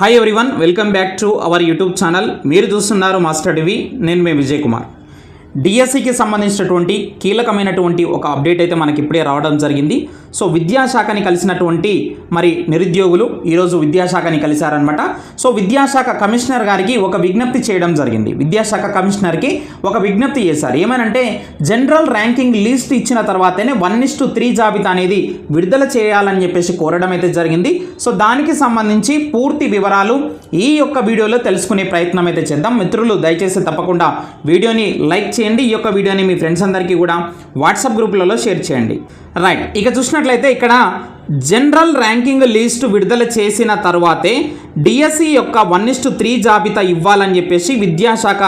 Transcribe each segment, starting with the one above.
Hi everyone welcome back to our YouTube channel మీరు చూస్తున్నారు master TV నేను మే విజయ్ కుమార్. డిఎస్సికి సంబంధించినటువంటి కీలకమైనటువంటి ఒక అప్డేట్ అయితే మనకి ఇప్పుడే రావడం జరిగింది. సో విద్యాశాఖని కలిసినటువంటి మరి నిరుద్యోగులు ఈరోజు విద్యాశాఖని కలిశారనమాట సో విద్యాశాఖ కమిషనర్ గారికి ఒక విజ్ఞప్తి చేయడం జరిగింది. విద్యాశాఖ కమిషనర్కి ఒక విజ్ఞప్తి చేశారు. ఏమనంటే జనరల్ ర్యాంకింగ్ లిస్ట్ ఇచ్చిన తర్వాతనే వన్ ఇస్ టు త్రీ జాబితా అనేది విడుదల చేయాలని చెప్పేసి కోరడం అయితే జరిగింది. సో దానికి సంబంధించి పూర్తి వివరాలు ఈ యొక్క వీడియోలో తెలుసుకునే ప్రయత్నం అయితే చేద్దాం. మిత్రులు దయచేసి తప్పకుండా వీడియోని లైక్ చేయండి. ఈ యొక్క వీడియోని మీ ఫ్రెండ్స్ అందరికీ కూడా వాట్సాప్ గ్రూపులలో షేర్ చేయండి. రైట్. ఇక చూసినట్లయితే ఇక్కడ జనరల్ ర్యాంకింగ్ లిస్టు విడుదల చేసిన తర్వాతే డిఎస్సి యొక్క వన్ ఇస్ టు త్రీ జాబితా ఇవ్వాలని చెప్పేసి విద్యాశాఖ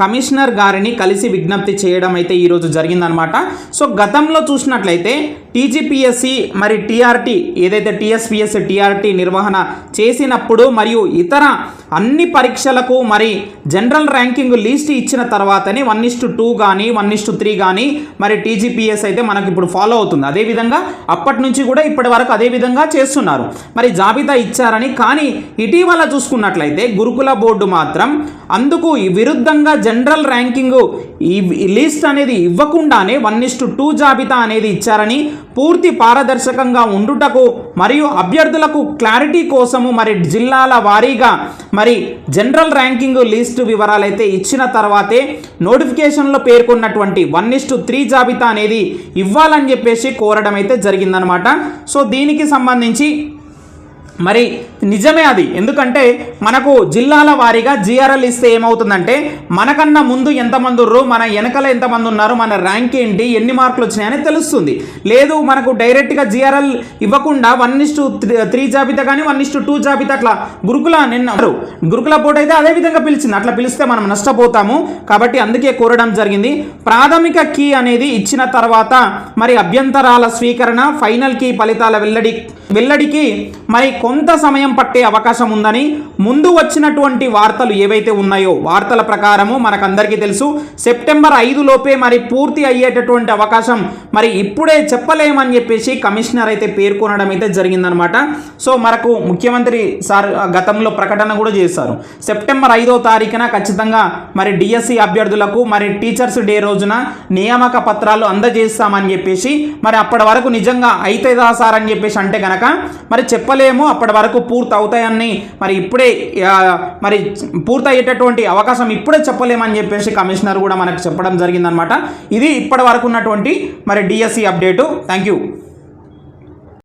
కమిషనర్ గారిని కలిసి విజ్ఞప్తి చేయడం అయితే ఈరోజు జరిగిందనమాట సో గతంలో చూసినట్లయితే టీజీపీఎస్సి మరి టీఆర్టీ ఏదైతే టీఎస్పిఎస్సి టీఆర్టీ నిర్వహణ చేసినప్పుడు మరియు ఇతర అన్ని పరీక్షలకు మరి జనరల్ ర్యాంకింగ్ లిస్ట్ ఇచ్చిన తర్వాతనే వన్ ఇస్ టు టూ కానీ వన్ ఇస్టు త్రీ కానీ మరి టీజీపీఎస్ అయితే మనకి ఇప్పుడు ఫాలో అవుతుంది. అదేవిధంగా అప్పటి నుంచి కూడా ఇప్పటి వరకు అదే విధంగా చేస్తున్నారు. మరి జాబితా ఇచ్చారని కానీ ఇటీవల చూసుకున్నట్లయితే గురుకుల బోర్డు మాత్రం అందుకు విరుద్ధంగా జనరల్ ర్యాంకింగ్ లిస్ట్ అనేది ఇవ్వకుండానే వన్ ఇస్టు టూ జాబితా అనేది ఇచ్చారని పూర్తి పారదర్శకంగా ఉండుటకు మరియు అభ్యర్థులకు క్లారిటీ కోసము మరి జిల్లాల వారీగా మరి జనరల్ ర్యాంకింగ్ లిస్ట్ వివరాలు అయితే ఇచ్చిన తర్వాతే నోటిఫికేషన్లో పేర్కొన్నటువంటి వన్ ఇస్టు త్రీ జాబితా అనేది ఇవ్వాలని చెప్పేసి కోరడం అయితే జరిగిందనమాట. సో దీనికి సంబంధించి మరి నిజమే అది. ఎందుకంటే మనకు జిల్లాల వారీగా జిఆర్ఎల్ ఇస్తే ఏమవుతుందంటే మనకన్నా ముందు ఎంతమంది ఉర్రు మన వెనకల ఎంతమంది ఉన్నారు మన ర్యాంక్ ఏంటి ఎన్ని మార్కులు వచ్చినాయని తెలుస్తుంది. లేదు మనకు డైరెక్ట్గా జిఆర్ఎల్ ఇవ్వకుండా వన్ ఇస్టు త్రీ జాబితా కానీ వన్ ఇస్టు టూ జాబితా అట్లా గురుకుల నిన్నారు గురుకుల పోటీ అయితే అదే విధంగా పిలిచింది. అట్లా పిలిస్తే మనం నష్టపోతాము. కాబట్టి అందుకే కోరడం జరిగింది. ప్రాథమిక కీ అనేది ఇచ్చిన తర్వాత మరి అభ్యంతరాల స్వీకరణ ఫైనల్ కీ ఫలితాల వెల్లడి వెల్లడికి మరి కొంత సమయం పట్టే అవకాశం ఉందని ముందు వచ్చినటువంటి వార్తలు ఏవైతే ఉన్నాయో వార్తల ప్రకారము మనకందరికీ తెలుసు. సెప్టెంబర్ ఐదు లోపే మరి పూర్తి అయ్యేటటువంటి అవకాశం మరి ఇప్పుడే చెప్పలేమని చెప్పేసి కమిషనర్ అయితే పేర్కొనడం అయితే జరిగిందనమాట. సో మనకు ముఖ్యమంత్రి సార్ గతంలో ప్రకటన కూడా చేశారు. సెప్టెంబర్ ఐదో తారీఖున ఖచ్చితంగా మరి డిఎస్సి అభ్యర్థులకు మరి టీచర్స్ డే రోజున నియామక పత్రాలు అందజేస్తామని చెప్పేసి మరి అప్పటి వరకు నిజంగా అయితే సార్ అని చెప్పేసి అంటే గనక మరి చెప్పలేము అప్పటి వరకు పూర్తి అవుతాయని మరి ఇప్పుడే మరి పూర్తి అయ్యేటటువంటి అవకాశం ఇప్పుడే చెప్పలేమని చెప్పేసి కమిషనర్ కూడా మనకు చెప్పడం జరిగిందనమాట. ఇది ఇప్పటి వరకు ఉన్నటువంటి మరి డిఎస్సి అప్డేటు. Thank you